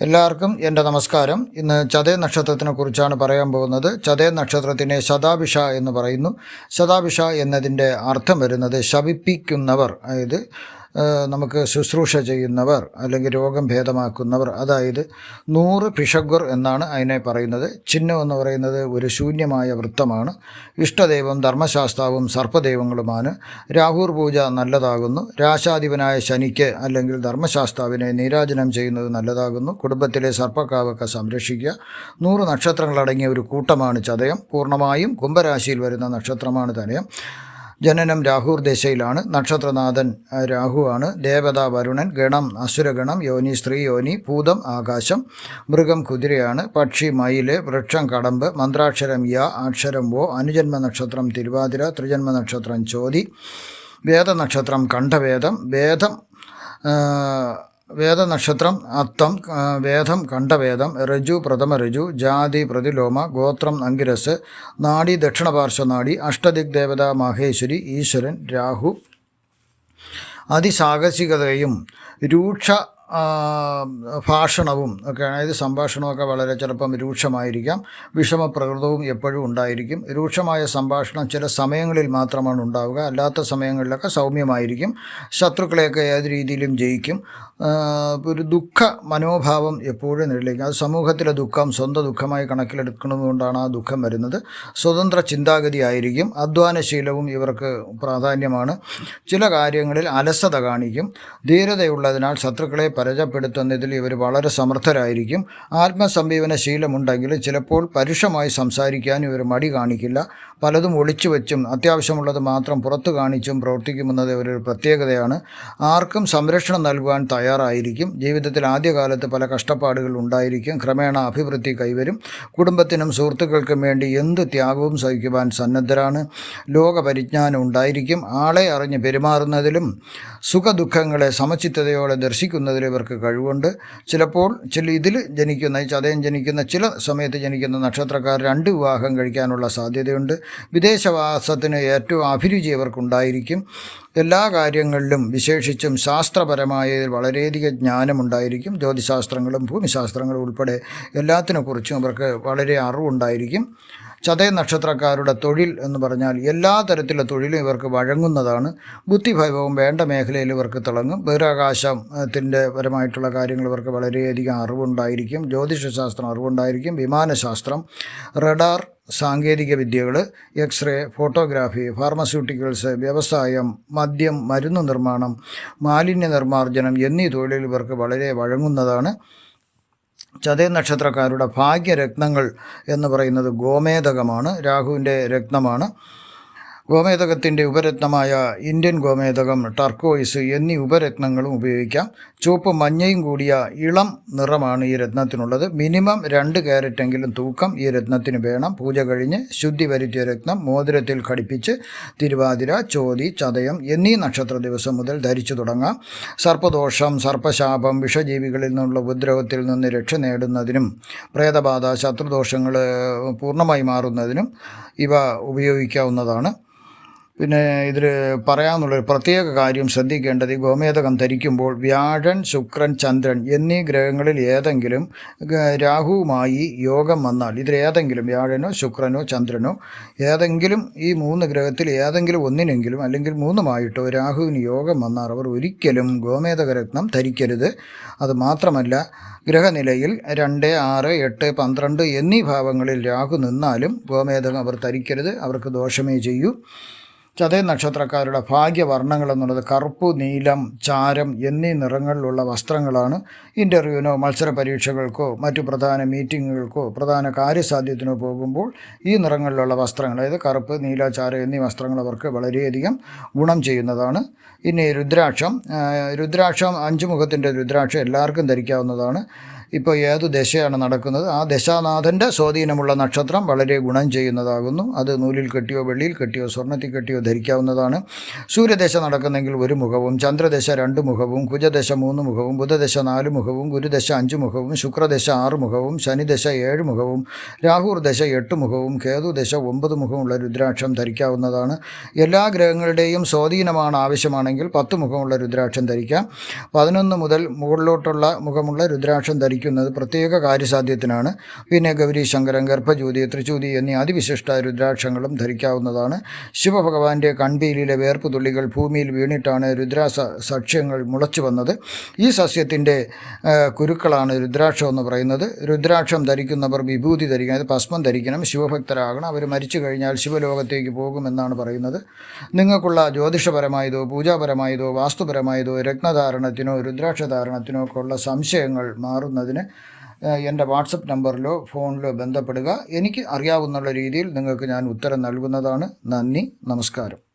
എല്ലാവർക്കും എന്റെ നമസ്കാരം. ഇന്ന് ചതയ നക്ഷത്രത്തിനെ കുറിച്ചാണ് പറയാൻ പോകുന്നത്. ചതയ നക്ഷത്രത്തിനെ ശതാഭിഷ എന്ന് പറയുന്നു. ശതാഭിഷ എന്നതിന്റെ അർത്ഥം വരുന്നത് ശപിപ്പിക്കുന്നവർ. അതായത് നമുക്ക് ശുശ്രൂഷ ചെയ്യുന്നവർ അല്ലെങ്കിൽ രോഗം ഭേദമാക്കുന്നവർ അതായത് നൂറ് പിഷഗ്വർ എന്നാണ് അതിനെ പറയുന്നത്. ചിഹ്നം എന്ന് പറയുന്നത് ഒരു ശൂന്യമായ വൃത്തമാണ്. ഇഷ്ടദൈവം ധർമ്മശാസ്താവും സർപ്പദൈവങ്ങളുമാണ്. രാഹുർ പൂജ നല്ലതാകുന്നു. രാശാധിപനായ ശനിക്ക് അല്ലെങ്കിൽ ധർമ്മശാസ്താവിനെ നീരാജനം ചെയ്യുന്നത് നല്ലതാകുന്നു. കുടുംബത്തിലെ സർപ്പക്കാവൊക്കെ സംരക്ഷിക്കുക. നൂറ് നക്ഷത്രങ്ങളടങ്ങിയ ഒരു കൂട്ടമാണ് ചതയം. പൂർണമായും കുംഭരാശിയിൽ വരുന്ന നക്ഷത്രമാണ് തനയം ജനനം രാഹുർ ദശയിലാണ്. നക്ഷത്രനാഥൻ രാഹുവാണ് ദേവത വരുണൻ ഗണം അസുരഗണം യോനി സ്ത്രീ യോനി ഭൂതം ആകാശം മൃഗം കുതിരയാണ്. പക്ഷി മയിൽ വൃക്ഷം കടമ്പ് മന്ത്രാക്ഷരം യ അക്ഷരം ഓ അനുജന്മ നക്ഷത്രം തിരുവാതിര ത്രിജന്മ നക്ഷത്രം ചോതി വേദനക്ഷത്രം കണ്ഠവേദം വേദം വേദനക്ഷത്രം അത്തം വേദം കണ്ഠവേദം രജു പ്രഥമ രജു ജാതി പ്രതിലോമ ഗോത്രം അങ്കിരസ് നാടി ദക്ഷിണപാർശ്വനാടി അഷ്ടദിക് ദേവത മഹേശ്വരി ഈശ്വരൻ രാഹു. അതിസാഹസികതയും രൂക്ഷ ഭാഷണവും ഒക്കെ അതായത് സംഭാഷണമൊക്കെ വളരെ ചിലപ്പം രൂക്ഷമായിരിക്കാം. വിഷമപ്രകൃതവും എപ്പോഴും ഉണ്ടായിരിക്കും. രൂക്ഷമായ സംഭാഷണം ചില സമയങ്ങളിൽ മാത്രമാണ് ഉണ്ടാവുക. അല്ലാത്ത സമയങ്ങളിലൊക്കെ സൗമ്യമായിരിക്കും. ശത്രുക്കളെയൊക്കെ ഏത് രീതിയിലും ജയിക്കും. ഒരു ദുഃഖ മനോഭാവം എപ്പോഴും നിലനിൽക്കും. അത് സമൂഹത്തിലെ ദുഃഖം സ്വന്തം ദുഃഖമായി കണക്കിലെടുക്കുന്നതുകൊണ്ടാണ് ആ ദുഃഖം വരുന്നത്. സ്വതന്ത്ര ചിന്താഗതി ആയിരിക്കും. അധ്വാനശീലവും ഇവർക്ക് പ്രാധാന്യമാണ്. ചില കാര്യങ്ങളിൽ അലസത കാണിക്കും. ധീരതയുള്ളതിനാൽ ശത്രുക്കളെ പരാജയപ്പെടുത്തുന്നതിൽ ഇവർ വളരെ സമർത്ഥരായിരിക്കും. ആത്മസമീപന ശീലമുണ്ടെങ്കിലും ചിലപ്പോൾ പരുഷമായി സംസാരിക്കാൻ ഇവർ മടി കാണിക്കില്ല. പലതും ഒളിച്ചു വെച്ചും അത്യാവശ്യമുള്ളത് മാത്രം പുറത്തു കാണിച്ചും പ്രവർത്തിക്കുമെന്നത് ഇവരൊരു പ്രത്യേകതയാണ്. ആർക്കും സംരക്ഷണം നൽകുവാൻ തയ്യാറായിരിക്കും. ജീവിതത്തിൽ ആദ്യകാലത്ത് പല കഷ്ടപ്പാടുകൾ ഉണ്ടായിരിക്കും. ക്രമേണ അഭിവൃദ്ധി കൈവരും. കുടുംബത്തിനും സുഹൃത്തുക്കൾക്കും വേണ്ടി എന്ത് ത്യാഗവും സഹിക്കുവാൻ സന്നദ്ധരാണ്. ലോകപരിജ്ഞാനം ഉണ്ടായിരിക്കും. ആളെ അറിഞ്ഞ് പെരുമാറുന്നതിലും സുഖദുഃഖങ്ങളെ സമചിത്തതയോടെ ദർശിക്കുന്നതിലും ഇവർക്ക് കഴിവുണ്ട്. ചിലപ്പോൾ ചില ഇതിൽ ജനിക്കുന്ന ചതയം ജനിക്കുന്ന ചില സമയത്ത് ജനിക്കുന്ന നക്ഷത്രക്കാർ രണ്ട് വിവാഹം കഴിക്കാനുള്ള സാധ്യതയുണ്ട്. വിദേശവാസത്തിന് ഏറ്റവും അഭിരുചി അവർക്കുണ്ടായിരിക്കും എല്ലാ കാര്യങ്ങളിലും വിശേഷിച്ചും ശാസ്ത്രപരമായ വളരെയധികം ജ്ഞാനമുണ്ടായിരിക്കും. ജ്യോതിശാസ്ത്രങ്ങളും ഭൂമിശാസ്ത്രങ്ങളും ഉൾപ്പെടെ എല്ലാത്തിനെക്കുറിച്ചും അവർക്ക് വളരെ അറിവുണ്ടായിരിക്കും. ചതയ നക്ഷത്രക്കാരുടെ തൊഴിൽ എന്ന് പറഞ്ഞാൽ എല്ലാ തരത്തിലുള്ള തൊഴിലും ഇവർക്ക് വഴങ്ങുന്നതാണ്. ബുദ്ധിഭൈവവും വേണ്ട മേഖലയിൽ ഇവർക്ക് തിളങ്ങും. ബഹിരാകാശത്തിന്റെ പരമായിട്ടുള്ള കാര്യങ്ങൾ ഇവർക്ക് വളരെയധികം അറിവുണ്ടായിരിക്കും. ജ്യോതിഷശാസ്ത്രം അറിവുണ്ടായിരിക്കും. വിമാനശാസ്ത്രം റഡാർ സാങ്കേതിക വിദ്യകൾ എക്സ്റേ ഫോട്ടോഗ്രാഫി ഫാർമസ്യൂട്ടിക്കൽസ് വ്യവസായം മദ്യം മരുന്ന് നിർമ്മാണം മാലിന്യ നിർമ്മാർജനം എന്നീ ഇവർക്ക് വളരെ വഴങ്ങുന്നതാണ്. ചതയ നക്ഷത്രക്കാരുടെ ഭാഗ്യരത്നങ്ങൾ എന്ന് പറയുന്നത് ഗോമേതകമാണ് രാഹുവിന്റെ രത്നമാണ്. ഗോമേതകത്തിന്റെ ഉപരത്നമായ ഇന്ത്യൻ ഗോമേതകം ടർക്കോയിസ് എന്നീ ഉപരത്നങ്ങളും ഉപയോഗിക്കാം. ചുവപ്പ് മഞ്ഞയും കൂടിയ ഇളം നിറമാണ് ഈ രത്നത്തിനുള്ളത്. മിനിമം രണ്ട് ക്യാരറ്റെങ്കിലും തൂക്കം ഈ രത്നത്തിന് വേണം. പൂജ കഴിഞ്ഞ് ശുദ്ധി വരുത്തിയ രത്നം മോതിരത്തിൽ ഘടിപ്പിച്ച് തിരുവാതിര ചോതി ചതയം എന്നീ നക്ഷത്ര ദിവസം മുതൽ ധരിച്ചു തുടങ്ങാം. സർപ്പദോഷം സർപ്പശാപം വിഷജീവികളിൽ നിന്നുള്ള ഉപദ്രവത്തിൽ നിന്ന് രക്ഷ നേടുന്നതിനും പ്രേതബാധ ശത്രുദോഷങ്ങൾ പൂർണമായി മാറുന്നതിനും ഇവ ഉപയോഗിക്കാവുന്നതാണ്. പിന്നെ ഇതിൽ പറയാമെന്നുള്ളൊരു പ്രത്യേക കാര്യം ശ്രദ്ധിക്കേണ്ടത് ഈ ഗോമേതകം ധരിക്കുമ്പോൾ വ്യാഴൻ ശുക്രൻ ചന്ദ്രൻ എന്നീ ഗ്രഹങ്ങളിൽ ഏതെങ്കിലും രാഹുവുമായി യോഗം വന്നാൽ ഇതിലേതെങ്കിലും വ്യാഴനോ ശുക്രനോ ചന്ദ്രനോ ഏതെങ്കിലും ഈ മൂന്ന് ഗ്രഹത്തിൽ ഏതെങ്കിലും ഒന്നിനെങ്കിലും അല്ലെങ്കിൽ മൂന്നുമായിട്ടോ രാഹുവിന് യോഗം വന്നാൽ അവർ ഒരിക്കലും ഗോമേതക രത്നം ധരിക്കരുത്. അത് മാത്രമല്ല ഗ്രഹനിലയിൽ രണ്ട് ആറ് എട്ട് പന്ത്രണ്ട് എന്നീ ഭാവങ്ങളിൽ രാഹു നിന്നാലും ഗോമേതകം അവർ ധരിക്കരുത്. അവർക്ക് ദോഷമേ ചെയ്യൂ. ചതയ നക്ഷത്രക്കാരുടെ ഭാഗ്യവർണങ്ങൾ എന്നുള്ളത് കറുപ്പ് നീലം ചാരം എന്നീ നിറങ്ങളിലുള്ള വസ്ത്രങ്ങളാണ് ഇന്റർവ്യൂവിനോ മത്സര പരീക്ഷകൾക്കോ മറ്റു പ്രധാന മീറ്റിങ്ങുകൾക്കോ പ്രധാന കാര്യസാധ്യത്തിനോ പോകുമ്പോൾ ഈ നിറങ്ങളിലുള്ള വസ്ത്രങ്ങൾ അതായത് കറുപ്പ് നീല ചാരം എന്നീ വസ്ത്രങ്ങൾ അവർക്ക് വളരെയധികം ഗുണം ചെയ്യുന്നതാണ്. ഇനി രുദ്രാക്ഷം രുദ്രാക്ഷം അഞ്ച് മുഖത്തിന്റെ രുദ്രാക്ഷം എല്ലാവർക്കും ധരിക്കാവുന്നതാണ്. ഇപ്പോൾ ഏത് ദശയാണ് നടക്കുന്നത്? ആ ദശാനാഥന്റെ സ്വാധീനമുള്ള നക്ഷത്രം വളരെ ഗുണം ചെയ്യുന്നതാകുന്നു. അത് നൂലിൽ കെട്ടിയോ വെള്ളിയിൽ കെട്ടിയോ സ്വർണത്തിൽ കെട്ടിയോ ധരിക്കാവുന്നതാണ്. സൂര്യദശ നടക്കുന്നെങ്കിൽ ഒരു മുഖവും ചന്ദ്രദശ രണ്ട് മുഖവും കുജദശ മൂന്ന് മുഖവും ബുധദശ നാല് മുഖവും ഗുരുദശ അഞ്ച് മുഖവും ശുക്രദശ ആറ് മുഖവും ശനിദശ ഏഴ് മുഖവും രാഹുർ ദശ എട്ട് മുഖവും കേതു ദശ ഒമ്പത് മുഖമുള്ള രുദ്രാക്ഷം ധരിക്കാവുന്നതാണ്. എല്ലാ ഗ്രഹങ്ങളുടെയും സ്വാധീനമാണ് ആവശ്യമാണെങ്കിൽ പത്ത് മുഖമുള്ള രുദ്രാക്ഷം ധരിക്കാം. പതിനൊന്ന് മുതൽ മുകളിലോട്ടുള്ള മുഖമുള്ള രുദ്രാക്ഷം ധരിക്കാം. ധരിക്കുന്നത് പ്രത്യേക കാര്യസാധ്യത്തിനാണ്. പിന്നെ ഗൗരി ശങ്കരൻ ഗർഭജ്യോതി ത്രിചൂതി എന്നീ അതിവിശിഷ്ട രുദ്രാക്ഷങ്ങളും ധരിക്കാവുന്നതാണ്. ശിവഭഗവാന്റെ കൺപീലിലെ വേർപ്പ് തുള്ളികൾ ഭൂമിയിൽ വീണിട്ടാണ് രുദ്രാസ സക്ഷ്യങ്ങൾ മുളച്ചു വന്നത്. ഈ സസ്യത്തിന്റെ കുരുക്കളാണ് രുദ്രാക്ഷം എന്ന് പറയുന്നത്. രുദ്രാക്ഷം ധരിക്കുന്നവർ വിഭൂതി ധരിക്കണം ഭസ്മം ധരിക്കണം ശിവഭക്തരാകണം അവർ മരിച്ചു കഴിഞ്ഞാൽ ശിവലോകത്തേക്ക് പോകുമെന്നാണ് പറയുന്നത്. നിങ്ങൾക്കുള്ള ജ്യോതിഷപരമായതോ പൂജാപരമായതോ വാസ്തുപരമായതോ രത്നധാരണത്തിനോ രുദ്രാക്ഷധാരണത്തിനോ ഒക്കെ ഉള്ള സംശയങ്ങൾ മാറുന്നതിന് ഏഹ്, എന്റെ വാട്സപ്പ് നമ്പറിലോ ഫോണിലോ ബന്ധപ്പെടുക. എനിക്ക് അറിയാവുന്ന രീതിയിൽ നിങ്ങൾക്ക് ഞാൻ ഉത്തരം നൽകുന്നതാണ്. നന്ദി നമസ്കാരം.